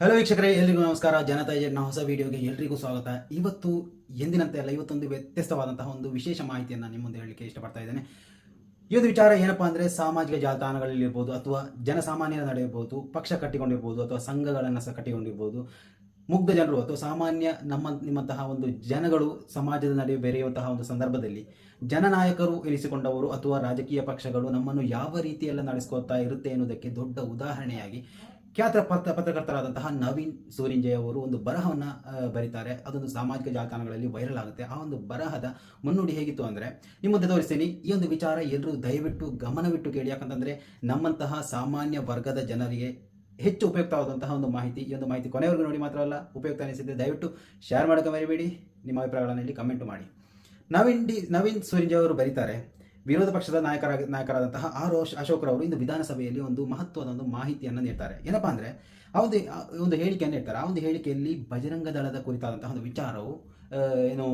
Hello ವೀಕ್ಷಕರೇ, ಎಲ್ರಿಗೂ ನಮಸ್ಕಾರ. ಜನತಾ ಏಜೆಂಟ್ನ ಹೊಸ ವಿಡಿಯೋಗೆ ಎಲ್ರಿಗೂ ಸ್ವಾಗತ. ಇವತ್ತು ಎಂದಿನಂತೆ ಅಲ್ಲ ಇವತ್ತೊಂದು ವ್ಯತ್ಯಸ್ತವಾದಂತಹ ಒಂದು ವಿಶೇಷ ಮಾಹಿತಿಯನ್ನು ನಿಮ್ಮ ಮುಂದೆ ಹೇಳಲಿಕ್ಕೆ ಇಷ್ಟಪಡ್ತಾ ಇದ್ದೇನೆ. ಈ ಒಂದು ವಿಚಾರ ಏನಪ್ಪಾ ಅಂದರೆ, ಸಾಮಾಜಿಕ ಜಾಲತಾಣಗಳಲ್ಲಿರ್ಬೋದು ಅಥವಾ ಜನಸಾಮಾನ್ಯರ ನಡೆಯಬಹುದು ಪಕ್ಷ ಕಟ್ಟಿಕೊಂಡಿರ್ಬೋದು ಅಥವಾ ಸಂಘಗಳನ್ನು ಸಹ ಕಟ್ಟಿಕೊಂಡಿರ್ಬೋದು. ಮುಗ್ಧ ಜನರು ಅಥವಾ ಸಾಮಾನ್ಯ ನಮ್ಮ, ನಿಮ್ಮಂತಹ ಒಂದು ಜನಗಳು ಸಮಾಜದ ನಡುವೆ ಬೆರೆಯುವಂತಹ ಒಂದು ಸಂದರ್ಭದಲ್ಲಿ ಜನನಾಯಕರು ಎನಿಸಿಕೊಂಡವರು ಅಥವಾ ರಾಜಕೀಯ ಪಕ್ಷಗಳು ನಮ್ಮನ್ನು ಯಾವ ರೀತಿಯೆಲ್ಲ ನಡೆಸ್ಕೊಳ್ತಾ ಇರುತ್ತೆ ಎನ್ನುವುದಕ್ಕೆ ದೊಡ್ಡ ಉದಾಹರಣೆಯಾಗಿ ಖ್ಯಾತ ಪತ್ರ, ಪತ್ರಕರ್ತರಾದಂತಹ ನವೀನ್ ಸೂರಿಂಜೆ ಅವರು ಒಂದು ಬರಹವನ್ನು ಬರೀತಾರೆ. ಅದೊಂದು ಸಾಮಾಜಿಕ ಜಾಲತಾಣಗಳಲ್ಲಿ ವೈರಲ್ ಆಗುತ್ತೆ. ಆ ಒಂದು ಬರಹದ ಮುನ್ನುಡಿ ಹೇಗಿತ್ತು ಅಂದರೆ, ನಿಮ್ಮ ಮುಂದೆ ತೋರಿಸ್ತೀನಿ. ಈ ಒಂದು ವಿಚಾರ ಎಲ್ಲರೂ ದಯವಿಟ್ಟು ಗಮನವಿಟ್ಟು ಕೇಳಿ. ಯಾಕಂತಂದರೆ ನಮ್ಮಂತಹ ಸಾಮಾನ್ಯ ವರ್ಗದ ಜನರಿಗೆ ಹೆಚ್ಚು ಉಪಯುಕ್ತವಾದಂತಹ ಒಂದು ಮಾಹಿತಿ, ಈ ಒಂದು ಮಾಹಿತಿ ಕೊನೆವರೆಗೂ ನೋಡಿ ಮಾತ್ರ ಅಲ್ಲ, ಉಪಯುಕ್ತ ಅನಿಸಿದ್ರೆ ದಯವಿಟ್ಟು ಶೇರ್ ಮಾಡೋಕೆ ಮರಿಬೇಡಿ, ನಿಮ್ಮ ಅಭಿಪ್ರಾಯಗಳನ್ನು ಇಲ್ಲಿ ಕಮೆಂಟ್ ಮಾಡಿ. ನವೀನ್ ಡಿ, ನವೀನ್ ಸೂರಿಂಜೆ ಅವರು ಬರೀತಾರೆ, ವಿರೋಧ ಪಕ್ಷದ ನಾಯಕರಾಗಿ, ನಾಯಕರಾದಂತಹ ಆರ್ ಅಶೋಕ್ ರವರು ಇಂದು ವಿಧಾನಸಭೆಯಲ್ಲಿ ಒಂದು ಮಹತ್ವದ ಒಂದು ಮಾಹಿತಿಯನ್ನು ನೀಡ್ತಾರೆ. ಏನಪ್ಪಾ ಅಂದರೆ, ಆ ಒಂದು ಒಂದು ಹೇಳಿಕೆಯನ್ನು ನೀಡ್ತಾರೆ. ಆ ಒಂದು ಹೇಳಿಕೆಯಲ್ಲಿ ಬಜರಂಗ ದಳದ ಕುರಿತಾದಂತಹ ಒಂದು ವಿಚಾರವು ಏನು,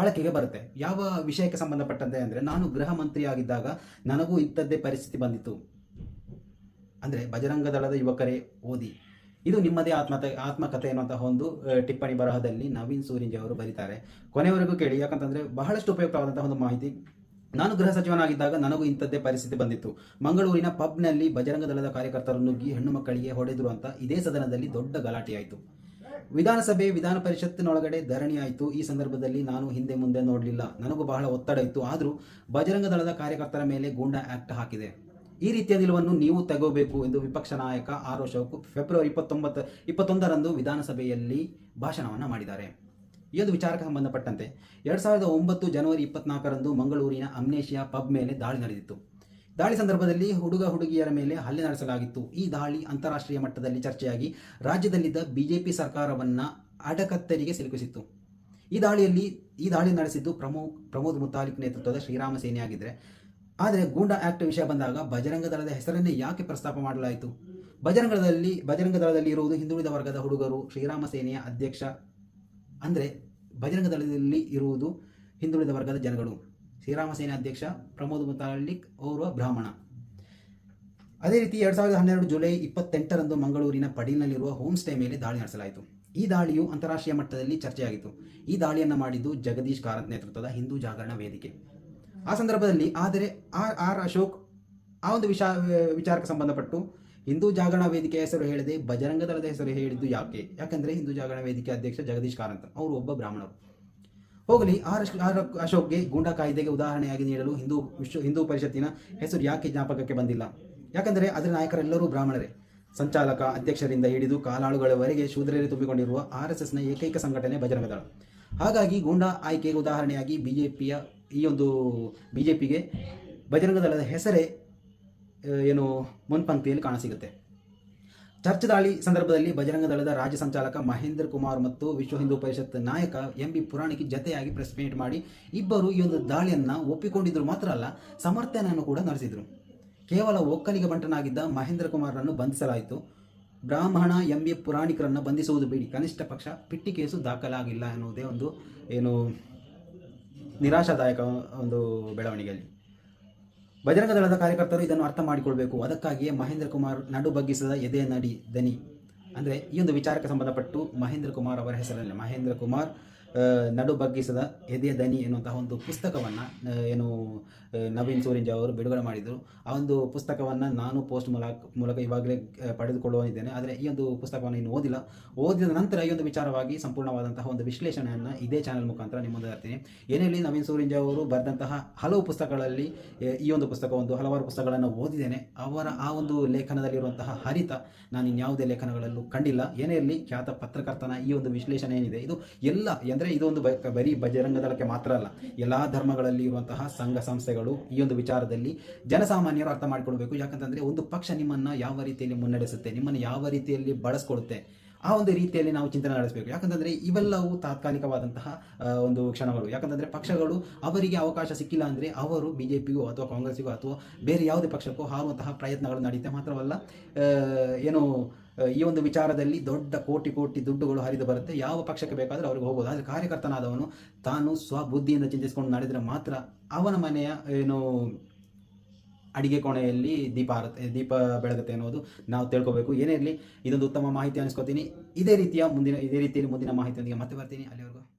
ಬಳಕೆಗೆ ಬರುತ್ತೆ. ಯಾವ ವಿಷಯಕ್ಕೆ ಸಂಬಂಧಪಟ್ಟಂತೆ ಅಂದರೆ, ನಾನು ಗೃಹ ಮಂತ್ರಿಯಾಗಿದ್ದಾಗ ನನಗೂ ಇಂಥದ್ದೇ ಪರಿಸ್ಥಿತಿ ಬಂದಿತ್ತು. ಅಂದರೆ ಬಜರಂಗ ದಳದ ಯುವಕರೇ ಓದಿ. ಇದು ನಿಮ್ಮದೇ ಆತ್ಮತೆ ಆತ್ಮಕಥೆ ಅನ್ನುವಂತಹ ಒಂದು ಟಿಪ್ಪಣಿ ಬರಹದಲ್ಲಿ ನವೀನ್ ಸೂರಿಂಜೆ ಅವರು ಬರೀತಾರೆ. ಕೊನೆವರೆಗೂ ಕೇಳಿ, ಯಾಕಂತಂದರೆ ಬಹಳಷ್ಟು ಉಪಯುಕ್ತವಾದಂತಹ ಒಂದು ಮಾಹಿತಿ. ನಾನು ಗೃಹ ಸಚಿವನಾಗಿದ್ದಾಗ ನನಗೂ ಇಂಥದ್ದೇ ಪರಿಸ್ಥಿತಿ ಬಂದಿತ್ತು. ಮಂಗಳೂರಿನ ಪಬ್ನಲ್ಲಿ ಬಜರಂಗ ದಳದ ಕಾರ್ಯಕರ್ತರು ನುಗ್ಗಿ ಹೆಣ್ಣು ಮಕ್ಕಳಿಗೆ ಹೊಡೆದ್ರು ಅಂತ ಇದೇ ಸದನದಲ್ಲಿ ದೊಡ್ಡ ಗಲಾಟೆಯಾಯಿತು. ವಿಧಾನಸಭೆ, ವಿಧಾನ ಪರಿಷತ್ತಿನೊಳಗಡೆ ಧರಣಿ ಆಯಿತು ಈ ಸಂದರ್ಭದಲ್ಲಿ ನಾನು ಹಿಂದೆ ಮುಂದೆ ನೋಡಲಿಲ್ಲ. ನನಗೂ ಬಹಳ ಒತ್ತಡ ಇತ್ತು. ಆದರೂ ಬಜರಂಗ ದಳದ ಕಾರ್ಯಕರ್ತರ ಮೇಲೆ ಗೂಂಡಾ ಆಕ್ಟ್ ಹಾಕಿದೆ. ಈ ರೀತಿಯ ನಿಲುವನ್ನು ನೀವು ತಗೋಬೇಕು ಎಂದು ವಿಪಕ್ಷ ನಾಯಕ ಆರ್ ಅಶೋಕ್ ಫೆಬ್ರವರಿ ಇಪ್ಪತ್ತೊಂಬತ್ತು, ಇಪ್ಪತ್ತೊಂದರಂದು ವಿಧಾನಸಭೆಯಲ್ಲಿ ಭಾಷಣವನ್ನು ಮಾಡಿದ್ದಾರೆ. ಈ ಒಂದು ವಿಚಾರಕ್ಕೆ ಸಂಬಂಧಪಟ್ಟಂತೆ ಎರಡು ಸಾವಿರದ ಒಂಬತ್ತು ಜನವರಿ ಇಪ್ಪತ್ನಾಲ್ಕರಂದು ಮಂಗಳೂರಿನ ಅಮ್ನೇಷಿಯಾ ಪಬ್ ಮೇಲೆ ದಾಳಿ ನಡೆದಿತ್ತು. ದಾಳಿ ಸಂದರ್ಭದಲ್ಲಿ ಹುಡುಗ ಹುಡುಗಿಯರ ಮೇಲೆ ಹಲ್ಲೆ ನಡೆಸಲಾಗಿತ್ತು. ಈ ದಾಳಿ ಅಂತಾರಾಷ್ಟ್ರೀಯ ಮಟ್ಟದಲ್ಲಿ ಚರ್ಚೆಯಾಗಿ ರಾಜ್ಯದಲ್ಲಿದ್ದ ಬಿಜೆಪಿ ಸರ್ಕಾರವನ್ನ ಅಡಕತ್ತರಿಗೆ ಸಿಲುಕಿಸಿತ್ತು. ಈ ದಾಳಿಯಲ್ಲಿ, ಈ ದಾಳಿ ನಡೆಸಿದ್ದು ಪ್ರಮೋ, ಪ್ರಮೋದ್ ಮುತಾಲಿಕ್ ನೇತೃತ್ವದ ಶ್ರೀರಾಮ ಸೇನೆಯಾಗಿದ್ದರೆ ಆದರೆ ಗೂಂಡಾ ಆಕ್ಟ್ ವಿಷಯ ಬಂದಾಗ ಬಜರಂಗ ದಳದ ಹೆಸರನ್ನೇ ಯಾಕೆ ಪ್ರಸ್ತಾಪ ಮಾಡಲಾಯಿತು? ಬಜರಂಗ ದಳದಲ್ಲಿ ಬಜರಂಗ ದಳದಲ್ಲಿ ಇರುವುದು ಹಿಂದುಳಿದ ವರ್ಗದ ಹುಡುಗರು, ಶ್ರೀರಾಮ ಸೇನೆಯ ಅಧ್ಯಕ್ಷ. ಅಂದರೆ ಬಜರಂಗ ದಳದಲ್ಲಿ ಇರುವುದು ಹಿಂದುಳಿದ ವರ್ಗದ ಜನಗಳು. ಶ್ರೀರಾಮ ಸೇನೆ ಅಧ್ಯಕ್ಷ ಪ್ರಮೋದ್ ಮುತಾಳಿಕ್ ಓರ್ವ ಬ್ರಾಹ್ಮಣ. ಅದೇ ರೀತಿ ಎರಡು ಸಾವಿರದ ಹನ್ನೆರಡು ಜುಲೈ ಇಪ್ಪತ್ತೆಂಟರಂದು ಮಂಗಳೂರಿನ ಪಡೀಲ್ನಲ್ಲಿರುವ ಹೋಮ್ ಸ್ಟೇ ಮೇಲೆ ದಾಳಿ ನಡೆಸಲಾಯಿತು. ಈ ದಾಳಿಯು ಅಂತಾರಾಷ್ಟ್ರೀಯ ಮಟ್ಟದಲ್ಲಿ ಚರ್ಚೆಯಾಗಿತ್ತು. ಈ ದಾಳಿಯನ್ನು ಮಾಡಿದ್ದು ಜಗದೀಶ್ ಕಾರಂತ್ ನೇತೃತ್ವದ ಹಿಂದೂ ಜಾಗರಣ ವೇದಿಕೆ. ಆ ಸಂದರ್ಭದಲ್ಲಿ ಆದರೆ ಆರ್ ಆರ್ ಅಶೋಕ್ ಆ ಒಂದು ವಿಷ ವಿಚಾರಕ್ಕೆ ಸಂಬಂಧಪಟ್ಟು ಹಿಂದೂ ಜಾಗರಣ ವೇದಿಕೆಯ ಹೆಸರು ಹೇಳದೆ ಬಜರಂಗ ದಳದ ಹೆಸರು ಹೇಳಿದ್ದು ಯಾಕೆ? ಯಾಕಂದರೆ ಹಿಂದೂ ಜಾಗರಣ ವೇದಿಕೆ ಅಧ್ಯಕ್ಷ ಜಗದೀಶ್ ಕಾರಂತ್. ಅವರು ಒಬ್ಬ ಬ್ರಾಹ್ಮಣರು. ಹೋಗಲಿ, ಆರ್ ಆರ್ ಅಶೋಕ್ಗೆ ಗೂಂಡಾ ಕಾಯ್ದೆಗೆ ಉದಾಹರಣೆಯಾಗಿ ನೀಡಲು ಹಿಂದೂ ವಿಶ್ವ ಹಿಂದೂ ಪರಿಷತ್ತಿನ ಹೆಸರು ಯಾಕೆ ಜ್ಞಾಪಕಕ್ಕೆ ಬಂದಿಲ್ಲ? ಯಾಕಂದರೆ ಅದರ ನಾಯಕರೆಲ್ಲರೂ ಬ್ರಾಹ್ಮಣರೇ. ಸಂಚಾಲಕ, ಅಧ್ಯಕ್ಷರಿಂದ ಹಿಡಿದು ಕಾಲಾಳುಗಳವರೆಗೆ ಶೂದ್ರರೇ ತುಂಬಿಕೊಂಡಿರುವ ಆರ್ ಎಸ್ ಏಕೈಕ ಸಂಘಟನೆ ಬಜರಂಗ ಹಾಗಾಗಿ ಗೂಂಡಾ ಆಯ್ಕೆಗೆ ಉದಾಹರಣೆಯಾಗಿ ಬಿಜೆಪಿಯ ಈ ಒಂದು ಬಿ ಬಿಜೆಪಿಗೆ ಬಜರಂಗ ದಳದ ಹೆಸರೇ ಏನು ಮುನ್ಪಂಕ್ತಿಯಲ್ಲಿ ಕಾಣಸಿಗುತ್ತೆ. ಚರ್ಚ್ ದಾಳಿ ಸಂದರ್ಭದಲ್ಲಿ ಬಜರಂಗ ದಳದ ರಾಜ್ಯ ಸಂಚಾಲಕ ಮಹೇಂದ್ರ ಕುಮಾರ್ ಮತ್ತು ವಿಶ್ವ ಹಿಂದೂ ಪರಿಷತ್ ನಾಯಕ ಎಂ ಬಿ ಪುರಾಣಿಕಿ ಜತೆಯಾಗಿ ಪ್ರೆಸ್ ಮೀಟ್ ಮಾಡಿ ಇಬ್ಬರು ಈ ಒಂದು ದಾಳಿಯನ್ನು ಒಪ್ಪಿಕೊಂಡಿದ್ರು ಮಾತ್ರ ಅಲ್ಲ, ಸಮರ್ಥನೆಯನ್ನು ಕೂಡ ನಡೆಸಿದರು. ಕೇವಲ ಒಕ್ಕಲಿಗ ಬಂಟನಾಗಿದ್ದ ಮಹೇಂದ್ರ ಕುಮಾರ್ರನ್ನು ಬಂಧಿಸಲಾಯಿತು. ಬ್ರಾಹ್ಮಣ ಎಂ ಬಿ ಪುರಾಣಿಕರನ್ನು ಬಂಧಿಸುವುದು ಬಿಡಿ, ಕನಿಷ್ಠ ಪಕ್ಷ ಪಿಟ್ಟಿ ಕೇಸು ದಾಖಲಾಗಿಲ್ಲ ಎನ್ನುವುದೇ ಒಂದು, ಏನು ನಿರಾಶಾದಾಯಕ ಒಂದು ಬೆಳವಣಿಗೆಯಲ್ಲಿ. ಬಜರಂಗ ದಳದ ಕಾರ್ಯಕರ್ತರು ಇದನ್ನು ಅರ್ಥ ಮಾಡಿಕೊಳ್ಬೇಕು. ಅದಕ್ಕಾಗಿಯೇ ಮಹೇಂದ್ರ ಕುಮಾರ್ ನಡು ಬಗ್ಗಿಸದ ಎದೆ ನಡಿ ದನಿ. ಅಂದರೆ ಈ ಒಂದು ವಿಚಾರಕ್ಕೆ ಸಂಬಂಧಪಟ್ಟು ಮಹೇಂದ್ರ ಕುಮಾರ್ ಅವರ ಹೆಸರಲ್ಲಿ ಮಹೇಂದ್ರ ಕುಮಾರ್ ನಡು ಬಗ್ಗಿಸದ ಎದೆಯ ದನಿ ಎನ್ನುವಂತಹ ಒಂದು ಪುಸ್ತಕವನ್ನು ಏನು ನವೀನ್ ಸೂರಿಂಜ ಅವರು ಬಿಡುಗಡೆ ಮಾಡಿದರು. ಆ ಒಂದು ಪುಸ್ತಕವನ್ನು ನಾನು ಪೋಸ್ಟ್ ಮೂಲಕ ಮೂಲಕ ಇವಾಗಲೇ ಪಡೆದುಕೊಳ್ಳುವಂತಿದ್ದೇನೆ ಆದರೆ ಈ ಒಂದು ಪುಸ್ತಕವನ್ನು ಇನ್ನು ಓದಿಲ್ಲ. ಓದಿದ ನಂತರ ಈ ಒಂದು ವಿಚಾರವಾಗಿ ಸಂಪೂರ್ಣವಾದಂತಹ ಒಂದು ವಿಶ್ಲೇಷಣೆಯನ್ನು ಇದೇ ಚಾನೆಲ್ ಮುಖಾಂತರ ನಿಮ್ಮ ಮುಂದೆ ತರ್ತೀನಿ. ಏನೇಳಿ ನವೀನ್ ಸೂರಿಂಜ ಅವರು ಬರೆದಂತಹ ಹಲವು ಪುಸ್ತಕಗಳಲ್ಲಿ ಈ ಒಂದು ಪುಸ್ತಕ, ಒಂದು ಹಲವಾರು ಪುಸ್ತಕಗಳನ್ನು ಓದಿದ್ದೇನೆ. ಅವರ ಆ ಒಂದು ಲೇಖನದಲ್ಲಿರುವಂತಹ ಹರಿತ ನಾನು ಇನ್ಯಾವುದೇ ಲೇಖನಗಳಲ್ಲೂ ಕಂಡಿಲ್ಲ. ಏನೇ ಇರಲಿ, ಖ್ಯಾತ ಪತ್ರಕರ್ತನ ಈ ಒಂದು ವಿಶ್ಲೇಷಣೆ ಏನಿದೆ, ಇದು ಎಲ್ಲ ಅಂದರೆ ಒಂದು ಬರೀ ಬಜರಂಗದಳಕ್ಕೆ ಮಾತ್ರ ಅಲ್ಲ. ಎಲ್ಲ ಧರ್ಮಗಳಲ್ಲಿ ಇರುವಂತಹ ಸಂಘ ಸಂಸ್ಥೆಗಳು ಈ ಒಂದು ವಿಚಾರದಲ್ಲಿ ಜನಸಾಮಾನ್ಯರು ಅರ್ಥ ಮಾಡಿಕೊಳ್ಬೇಕು. ಯಾಕಂತಂದ್ರೆ ಒಂದು ಪಕ್ಷ ನಿಮ್ಮನ್ನ ಯಾವ ರೀತಿಯಲ್ಲಿ ಮುನ್ನಡೆಸುತ್ತೆ, ನಿಮ್ಮನ್ನು ಯಾವ ರೀತಿಯಲ್ಲಿ ಬಳಸ್ಕೊಡುತ್ತೆ ಆ ಒಂದು ರೀತಿಯಲ್ಲಿ ನಾವು ಚಿಂತನೆ ನಡೆಸಬೇಕು. ಯಾಕಂತಂದ್ರೆ ಇವೆಲ್ಲವೂ ತಾತ್ಕಾಲಿಕವಾದಂತಹ ಒಂದು ಕ್ಷಣಗಳು. ಯಾಕಂತಂದ್ರೆ ಪಕ್ಷಗಳು ಅವರಿಗೆ ಅವಕಾಶ ಸಿಕ್ಕಿಲ್ಲ ಅಂದ್ರೆ ಅವರು ಬಿಜೆಪಿಗೂ ಅಥವಾ ಕಾಂಗ್ರೆಸ್ಸಿಗೂ ಅಥವಾ ಬೇರೆ ಯಾವುದೇ ಪಕ್ಷಕ್ಕೂ ಹಾರುವಂತಹ ಪ್ರಯತ್ನಗಳು ನಡೆಯುತ್ತೆ. ಮಾತ್ರವಲ್ಲ ಏನು, ಈ ಒಂದು ವಿಚಾರದಲ್ಲಿ ದೊಡ್ಡ ಕೋಟಿ ಕೋಟಿ ದುಡ್ಡುಗಳು ಹರಿದು ಬರುತ್ತೆ. ಯಾವ ಪಕ್ಷಕ್ಕೆ ಬೇಕಾದರೂ ಅವ್ರಿಗೆ ಹೋಗ್ಬೋದು. ಆದರೆ ಕಾರ್ಯಕರ್ತನಾದವನು ತಾನು ಸ್ವಬುದ್ಧಿಯಿಂದ ಚಿಂತಿಸಿಕೊಂಡು ನಡೆದರೆ ಮಾತ್ರ ಅವನ ಮನೆಯ, ಏನು ಅಡಿಗೆ ಕೋಣೆಯಲ್ಲಿ ದೀಪ ದೀಪ ಬೆಳಗುತ್ತೆ ಅನ್ನೋದು ನಾವು ತಿಳ್ಕೊಬೇಕು. ಏನೇ ಇರಲಿ, ಇದೊಂದು ಉತ್ತಮ ಮಾಹಿತಿ ಅನಿಸ್ಕೊತೀನಿ. ಇದೇ ರೀತಿಯ ಮುಂದಿನ, ಇದೇ ರೀತಿಯಲ್ಲಿ ಮುಂದಿನ ಮಾಹಿತಿಯೊಂದಿಗೆ ಮತ್ತೆ ಬರ್ತೀನಿ. ಅಲ್ಲಿವರೆಗೂ.